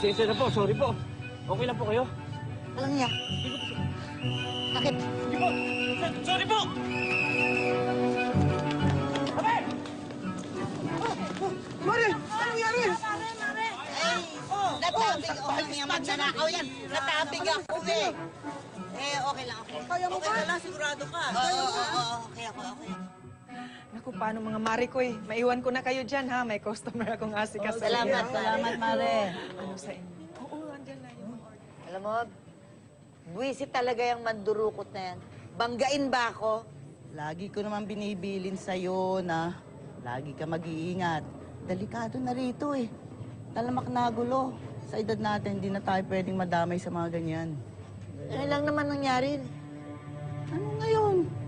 Sensya na po, sorry po. Okay lang po kayo? Alam niya. Bakit? Hindi po. Sorry po! Mare! Ano nangyari? Natabig. Okay nga magnanakaw yan. Natabig ako eh. Eh, okay lang, okay. Kaya mo Okay ba? ka lang, sigurado ka. Oo, oo, oo, okay ako, okay. Naku, paano mga mare ko eh. Maiwan ko na kayo dyan ha. May customer akong asikas. Salamat, salamat, Mare. Ano sa inyo? Oo, andyan na yung order. Alam mo, buwisit talaga yung mandurukot na yan. Banggain ba ako? Lagi ko naman binibilin sa'yo na lagi ka mag-iingat. Delikado na rito eh. Talamak na gulo. Sa edad natin, hindi na tayo pwedeng madamay sa mga ganyan. Ano lang naman nangyari? Ano ngayon?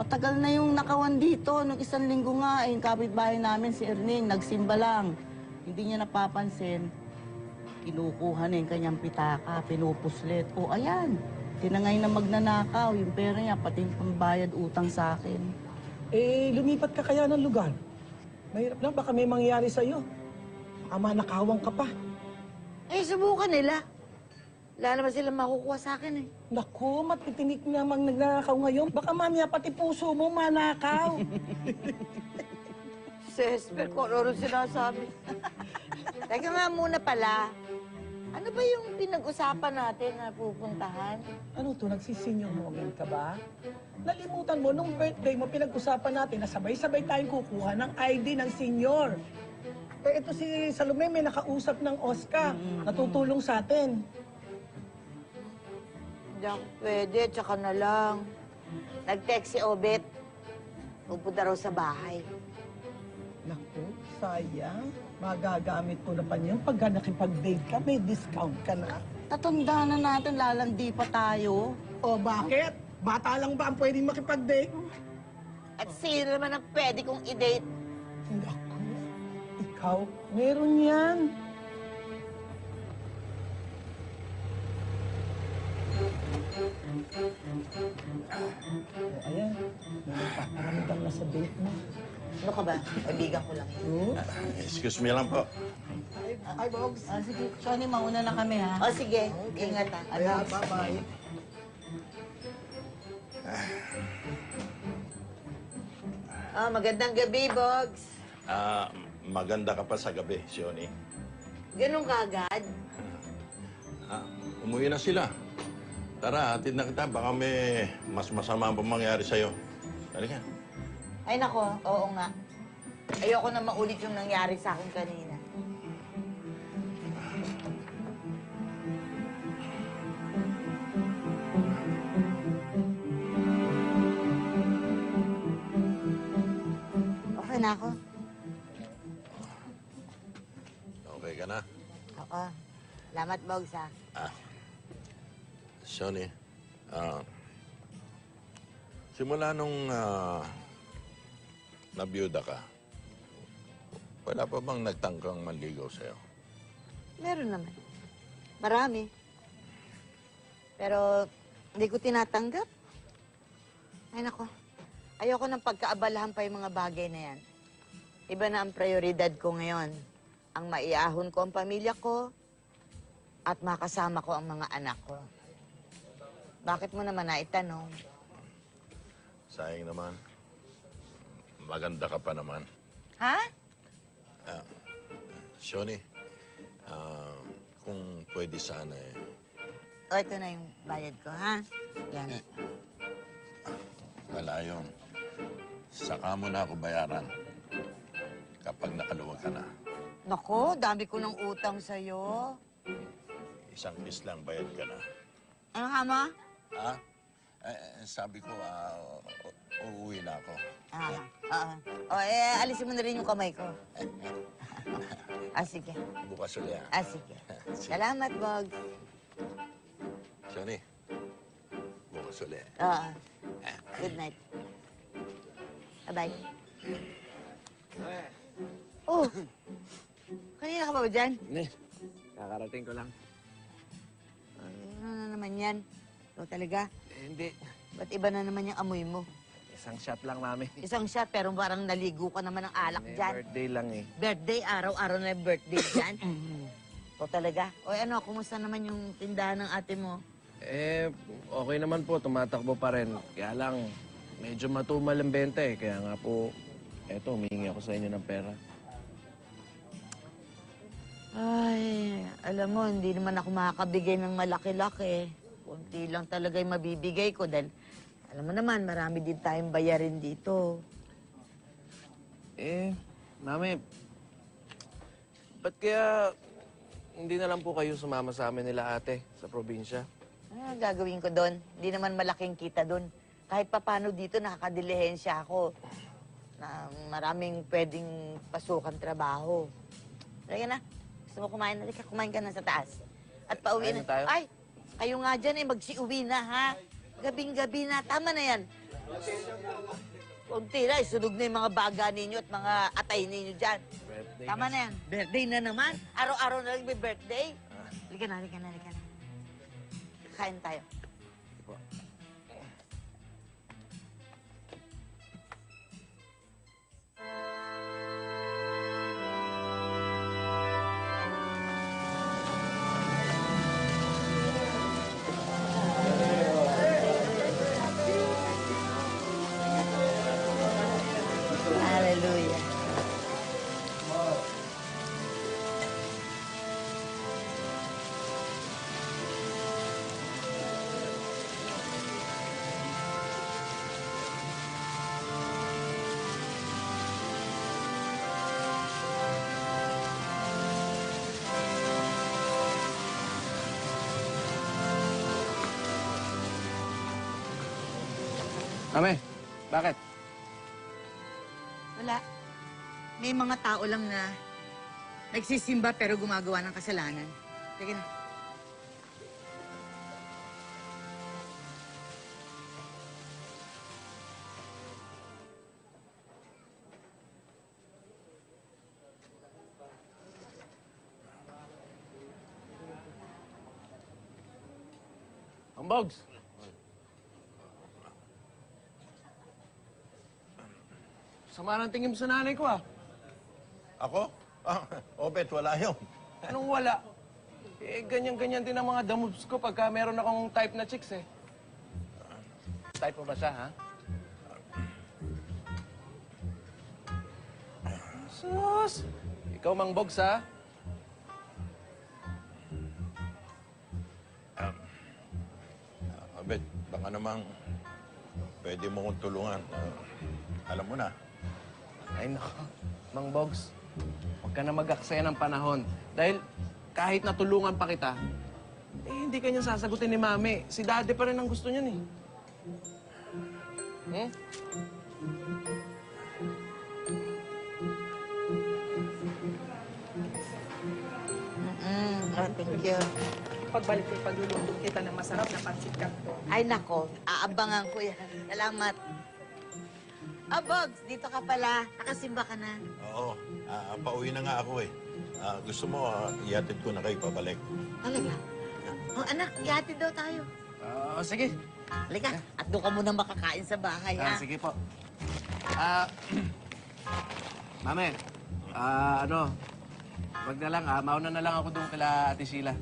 Matagal na yung nakawan dito. Nung isang linggo nga, eh, yung kapitbahay namin, si Erning, nagsimba lang. Hindi niya napapansin. Kinukuha na yung kanyang pitaka, pinupuslit. O ayan, tinangay na magnanakaw. Yung pera niya, pati yung pambayad utang sa akin. Eh, lumipat ka kaya ng lugar. Mahirap na, baka may mangyari sa'yo. Baka manakawang ka pa. Eh, subukan nila. Wala naman sila makukuha sa akin eh. Naku, matitinik namang nagnanakaw ngayon. Baka mamaya pati puso mo manakaw. Sesper, kung ano sinasabi. Teka nga muna pala. Ano ba yung pinag-usapan natin na pupuntahan? ano to, nagsisinyo moment ka ba? Nalimutan mo, nung birthday mo, pinag-usapan natin na sabay-sabay tayong kukuha ng ID ng senior. Eh, ito si Salome, may nakausap ng OSCA. Natutulong sa atin. Ako pwede, tsaka na lang. Nag-text si Obet. Pupunta raw sa bahay. Naku, sayang. Magagamit mo na pa niyan. Pagka nakipag-date ka, may discount ka na. Tatanda na natin, lalandi pa tayo. O bakit? Bata lang ba ang pwedeng makipag-date? At sino naman ang pwede kong i-date? Naku, ikaw, meron yan. O, ayan, may paparamdam na sa date mo. Ano ka ba? Kaibigan ko lang. Oh, Excuse me lang po. Ay, Bogs. Ah, sige, Johnny, mauna na kami ha. O sige, ingat ha. Ayan, bye-bye. Ah, magandang gabi, Bogs. Ah, maganda ka pa sa gabi, Sioni. Ganun ka agad? Ah, umuwi na sila. Tara, hatid na kita. Baka may mas masama pa mangyari sa'yo. Halika. Ay nako, oo nga. Ayoko na maulit yung nangyari sa akin kanina. Okay na ako. Okay ka na? Oo. Salamat, Bogs, ha. Ah, Sioni, ah, simula nung ah, nabiyuda ka, wala pa bang nagtangkang manligaw sa'yo? Meron naman. Marami. Pero hindi ko tinatanggap. Ay nako, ayoko nang pagkaabalahan pa yung mga bagay na yan. Iba na ang prioridad ko ngayon. Ang maiahon ko ang pamilya ko at makasama ko ang mga anak ko. Bakit mo naman naitanong? Sayang naman. Maganda ka pa naman. Ha? Sioni, ah, kung pwede sana eh, O, ito na yung bayad ko, ha? Yan. wala yun. Saka mo na ako bayaran kapag nakaluwag ka na. Nako, dami ko ng utang sa'yo. Isang kiss lang bayad ka na. Ano ka mo? Ha? Eh, eh, sabi ko, ah, u- uuwi na ako. Ah, oo. O, eh, alisin mo na rin yung kamay ko. ah, sige. Bukas ulit. ah. Ah, sige. Salamat, Bogs. Johnny, bukas ulit. Oo. Good night. Bye-bye. Oh! Kanina ka pa ba dyan? Hindi, kakarating ko lang. Ano na naman yan? Ikaw talaga? Eh, hindi, Ba't iba na naman yung amoy mo? isang shot lang, mami. Isang shot, pero parang naligo ka naman ng alak Eh, dyan. birthday lang eh. Birthday, araw-araw na yung birthday dyan. O talaga? O ano, kumusta naman yung tindahan ng ate mo? Eh, okay naman po. Tumatakbo pa rin. Kaya lang, medyo matumal ang benta eh. Kaya nga po, eto, humingi ako sa inyo ng pera. Ay, alam mo, hindi naman ako makakabigay ng malaki-laki. Kunti lang talaga yung mabibigay ko dahil, alam mo naman, marami din tayong bayarin dito. Eh, mami, ba't kaya hindi na lang po kayo sumama sa amin nila ate sa probinsya? Ah, gagawin ko doon. Hindi naman malaking kita doon. Kahit papano dito, nakakadilihensya ako. Na maraming pwedeng pasukan trabaho. Halika na. Gusto mo kumain? Halika, kumain ka na sa taas. At pauwi Kain na tayo? Ay, kayo nga dyan eh, magsiuwi na ha. Gabing-gabi na. Tama na yan. Kunti na, isunog na yung mga baga ninyo at mga atay ninyo dyan. Birthday Tama na yan. Birthday na naman. Araw-araw na lang may birthday. Halika na, halika na, halika na. Kain tayo. Hallelujah. Mami, bakit? Wala. May mga tao lang na nagsisimba pero gumagawa ng kasalanan. Sige na. Ang Bogs! Sama ng tingin mo sa nanay ko ah. Ako? Ah, Obet, wala yun. Anong wala? Eh, ganyan-ganyan din ang mga damoves ko pagka meron akong type na chicks eh. Type mo ba siya, ha? Sus! Ikaw, Mang Bogs, ha? Obet, baka namang pwede mo kong tulungan. Ah, alam mo na, Ay, nako. Mang Bogs, huwag ka na mag-aksaya ng panahon. Dahil kahit natulungan pa kita, eh, hindi ka niya sasagutin ni Mami. Si Daddy pa rin ang gusto niyan, eh. Hmm? Mm, oh, thank you. Pagbalik ko, pagluluto kita ng masarap na pansit canton. Ay, nako. Aabangan ko yan. Salamat. Ah, Bogs, dito ka pala. Nakasimba ka na. oo, ah, pauwi na nga ako eh. Ah, gusto mo, ah, ihatid ko na kayo pabalik. Talaga? Oh, anak, ihatid daw tayo. Oo, sige. Halika, at doon ka muna makakain sa bahay, Ah, ha? sige po. Ah, Mami, ah, ano, wag na lang, ah, mauna na lang ako doon kila Ate Sheila.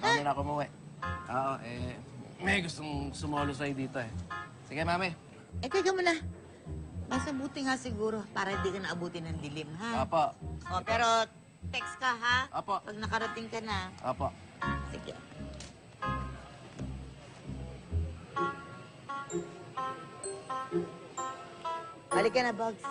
Mauna na ako umuwi. Oo, eh, may gustong sumolo sa'yo dito eh. Sige, Mami. Eh, teka muna. Mas mabuti nga siguro para hindi ka naabutin ng dilim, ha? Apo. Oh, pero text ka, ha? Apo. Pag nakarating ka na. Apo. Sige. Balik ka na, Bugs.